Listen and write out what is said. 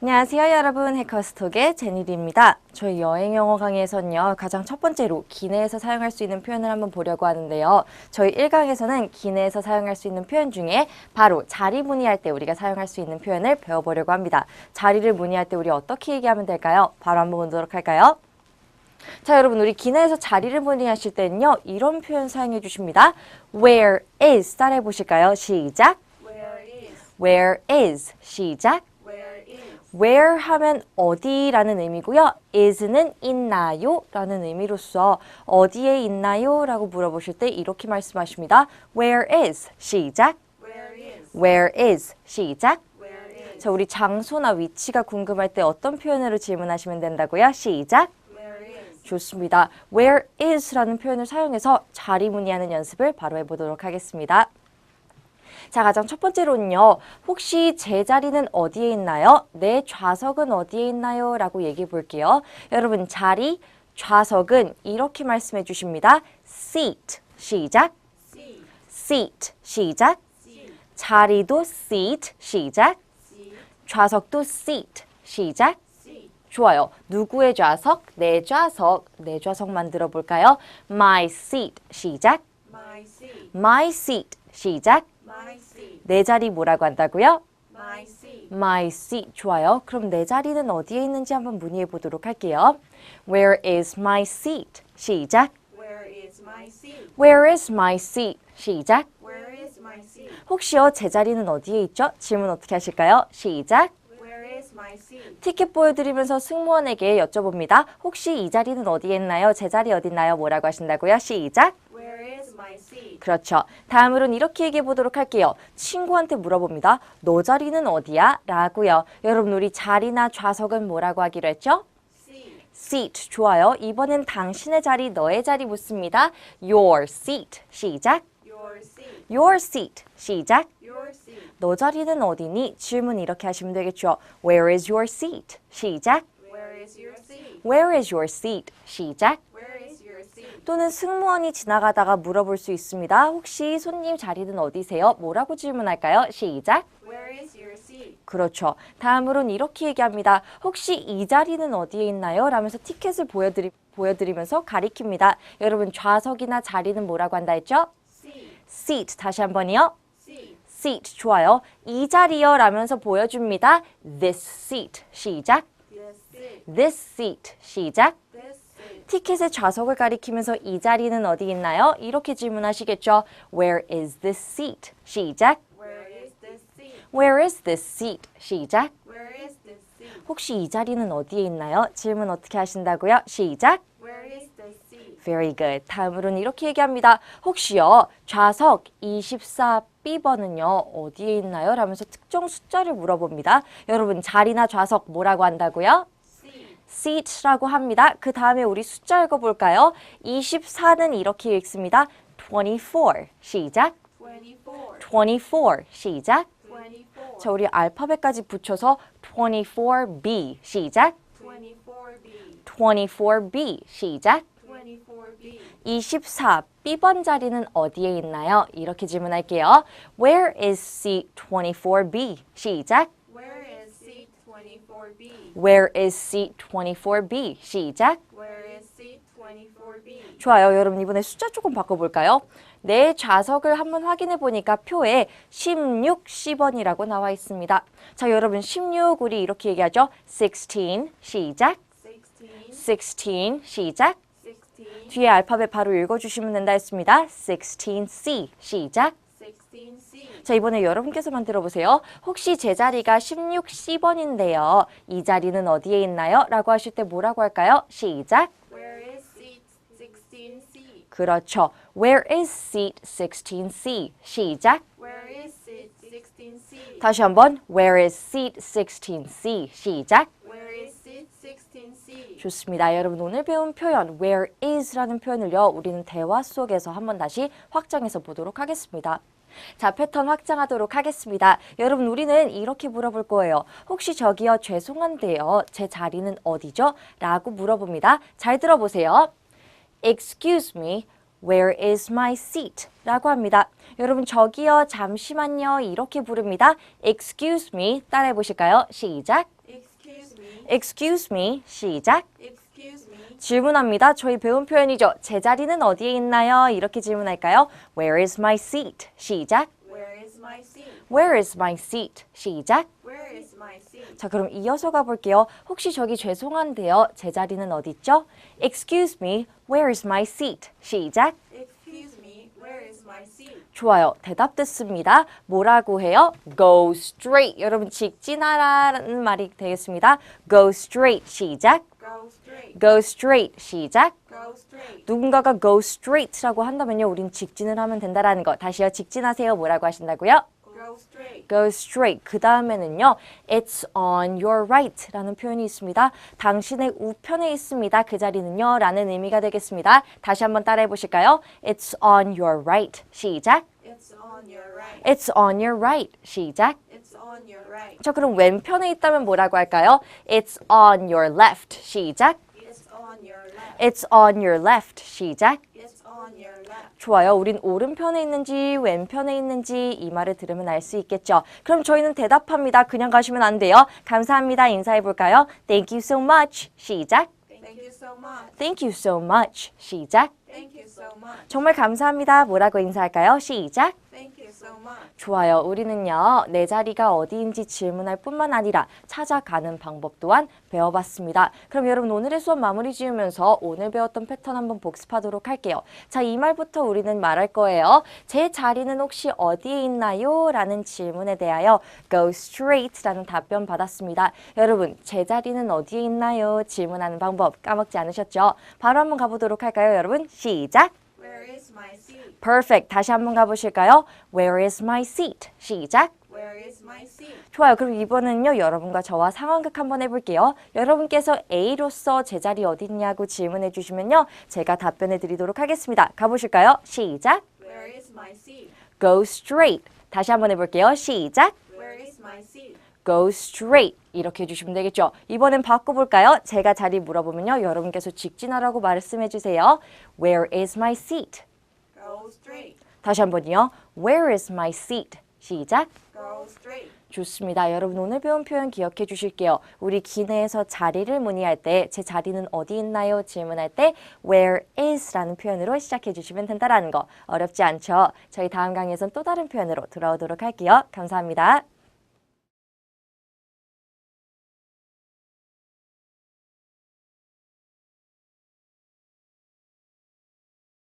안녕하세요 여러분 해커스톡의 제니리입니다. 저희 여행 영어 강의에서는요 가장 첫 번째로 기내에서 사용할 수 있는 표현을 한번 보려고 하는데요. 저희 1강에서는 기내에서 사용할 수 있는 표현 중에 바로 자리 문의할 때 우리가 사용할 수 있는 표현을 배워보려고 합니다. 자리를 문의할 때 우리 어떻게 얘기하면 될까요? 바로 한번 보도록 할까요? 자 여러분 우리 기내에서 자리를 문의하실 때는요 이런 표현 사용해 주십니다. Where is 따라해 보실까요? 시작. Where is? Where is 시작. Where 하면 어디라는 의미고요. is는 있나요? 라는 의미로서 어디에 있나요? 라고 물어보실 때 이렇게 말씀하십니다. where is 시작. Where is? 시작. 자, 우리 장소나 위치가 궁금할 때 어떤 표현으로 질문하시면 된다고요? 시작. 좋습니다. where is라는 표현을 사용해서 자리 문의하는 연습을 바로 해보도록 하겠습니다. 자, 가장 첫 번째로는요. 혹시 제 자리는 어디에 있나요? 내 좌석은 어디에 있나요? 라고 얘기해 볼게요. 여러분, 자리, 좌석은 이렇게 말씀해 주십니다. seat, 시작. Seat, 시작. 자리도 seat, 시작. 좌석도 seat, 시작. 좋아요. 누구의 좌석? 내 좌석. 내 좌석 만들어 볼까요? My seat. 시작. My seat. My seat. 시작. 내 자리 뭐라고 한다고요? My seat. My seat. 좋아요. 그럼 내 자리는 어디에 있는지 한번 문의해 보도록 할게요. Where is my seat? 시작. Where is my seat? Where is my seat? 시작. Where is my seat? 혹시요, 제 자리는 어디에 있죠? 질문 어떻게 하실까요? 시작. Where is my seat? 티켓 보여드리면서 승무원에게 여쭤봅니다. 혹시 이 자리는 어디에 있나요? 제 자리 어디 있나요? 뭐라고 하신다고요? 시작. Where is my seat? 그렇죠. 다음으로는 이렇게 얘기해 보도록 할게요. 친구한테 물어봅니다. 너 자리는 어디야? 라고요. 여러분 우리 자리나 좌석은 뭐라고 하기로 했죠? Seat. 좋아요. 이번엔 당신의 자리, 너의 자리 묻습니다. your seat 시작. Your seat. your seat 시작. Your seat. 너 자리는 어디니? 질문 이렇게 하시면 되겠죠. where is your seat 시작. Where is your seat? where is your seat 시작. Where is your seat? 또는 승무원이 지나가다가 물어볼 수 있습니다. 혹시 손님 자리는 어디세요? 뭐라고 질문할까요? 시작. Where is your seat? 그렇죠. 다음으로는 이렇게 얘기합니다. 혹시 이 자리는 어디에 있나요? 라면서 티켓을 보여드리, 보여드리면서 가리킵니다. 여러분 좌석이나 자리는 뭐라고 한다 했죠? Seat. seat 다시 한 번이요. Seat. 좋아요. 이 자리요 라면서 보여줍니다. this seat 시작. This seat. 시작. This. 티켓의 좌석을 가리키면서 이 자리는 어디 있나요? 이렇게 질문하시겠죠. Where is this seat? 시작. Where is this seat? Where is this seat? 시작. Where is this seat? 혹시 이 자리는 어디에 있나요? 질문 어떻게 하신다고요? 시작. Where is this seat? Very good. 다음으로는 이렇게 얘기합니다. 혹시요, 좌석 24B번은요, 어디에 있나요? 라면서 특정 숫자를 물어봅니다. 여러분, 자리나 좌석 뭐라고 한다고요? Seat. seat라고 합니다. 그 다음에 우리 숫자 읽어볼까요? 24는 이렇게 읽습니다. 24. 시작. 24. 24. 시작. 24. 자, 우리 알파벳까지 붙여서 24B. 시작. 24B. 24B. 시작. 24B. 24. B번 자리는 어디에 있나요? 이렇게 질문할게요. Where is seat 24B? 시작. Where is seat 24B? Where is seat 24B? 시작. Where is seat 24B? 좋아요. 여러분 이번에 숫자 조금 바꿔볼까요? 내 좌석을 한번 확인해 보니까 표에 16, 10번이라고 나와 있습니다. 자, 여러분 16 우리 이렇게 얘기하죠. 16 시작. 16. 16 시작. 16. 뒤에 알파벳 바로 읽어주시면 된다 했습니다. 16C 시작. 16C. 자, 이번에 여러분께서 만들어 보세요. 혹시 제 자리가 16C번인데요. 이 자리는 어디에 있나요? 라고 하실 때 뭐라고 할까요? 시작. Where is seat 16C? 그렇죠. Where is seat 16C? 시작. Where is seat 16C? 다시 한번 Where is seat 16C? 시작. Where is seat 16C? 좋습니다. 여러분 오늘 배운 표현 Where is라는 표현을요. 우리는 대화 속에서 한번 다시 확장해서 보도록 하겠습니다. 자, 패턴 확장하도록 하겠습니다. 여러분 우리는 이렇게 물어볼 거예요. 혹시 저기요 죄송한데요. 제 자리는 어디죠? 라고 물어봅니다. 잘 들어보세요. Excuse me. Where is my seat? 라고 합니다. 여러분 저기요 잠시만요 이렇게 부릅니다. Excuse me 따라해 보실까요? 시작. Excuse Excuse me. 시작. Excuse me. 질문합니다. 저희 배운 표현이죠. 제 자리는 어디에 있나요? 이렇게 질문할까요? Where is my seat? 시작. Where is my seat? Where is my seat? 시작. Where is my seat? 자, 그럼 이어서 가볼게요. 혹시 저기 죄송한데요. 제 자리는 어디 있죠? Excuse me, where is my seat? 시작. Excuse me. Where is my seat? 좋아요. 대답됐습니다. 뭐라고 해요? Go straight. 여러분 직진하라는 말이 되겠습니다. Go straight. 시작. Go straight. Go straight. 시작. Go straight. 누군가가 go straight라고 한다면요. 우린 직진을 하면 된다라는 거. 다시요. 직진하세요. 뭐라고 하신다고요? Go straight. go straight. 그 다음에는요, it's on your right 라는 표현이 있습니다. 당신의 우편에 있습니다. 그 자리는요, 라는 의미가 되겠습니다. 다시 한번 따라해 보실까요? It's on your right. 시작. It's on your right. It's on your right. 시작. It's on your right. 저 그럼 왼편에 있다면 뭐라고 할까요? It's on your left. 시작. It's on your left. It's on your left. 시작. It's on your. 좋아요. 우린 오른편에 있는지 왼편에 있는지 이 말을 들으면 알 수 있겠죠. 그럼 저희는 대답합니다. 그냥 가시면 안 돼요. 감사합니다. 인사해 볼까요? Thank you so much. 시작. Thank you so much. Thank you so much. 시작. Thank you so much. 정말 감사합니다. 뭐라고 인사할까요? 시작. 좋아요. 우리는요, 내 자리가 어디인지 질문할 뿐만 아니라 찾아가는 방법 또한 배워봤습니다. 그럼 여러분 오늘의 수업 마무리 지으면서 오늘 배웠던 패턴 한번 복습하도록 할게요. 자, 이 말부터 우리는 말할 거예요. 제 자리는 혹시 어디에 있나요? 라는 질문에 대하여 go straight 라는 답변 받았습니다. 여러분, 제 자리는 어디에 있나요? 질문하는 방법 까먹지 않으셨죠? 바로 한번 가보도록 할까요, 여러분? 시작! Where is my seat? Perfect. 다시 한번 가보실까요? Where is my seat? 시작. Where is my seat? 좋아요. 그럼 이번에는요, 여러분과 저와 상황극 한번 해볼게요. 여러분께서 A로서 제 자리 어디 있냐고 질문해 주시면요, 제가 답변해 드리도록 하겠습니다. 가보실까요? 시작. Where is my seat? Go straight. 다시 한번 해볼게요. 시작. Where is my seat? Go straight. 이렇게 해주시면 되겠죠. 이번엔 바꿔볼까요? 제가 자리 물어보면요, 여러분께서 직진하라고 말씀해 주세요. Where is my seat? Go straight. 다시 한번요. Where is my seat? 시작. Go straight. 좋습니다. 여러분 오늘 배운 표현 기억해 주실게요. 우리 기내에서 자리를 문의할 때 제 자리는 어디 있나요? 질문할 때 where is라는 표현으로 시작해 주시면 된다라는 거 어렵지 않죠? 저희 다음 강의에선 또 다른 표현으로 돌아오도록 할게요. 감사합니다.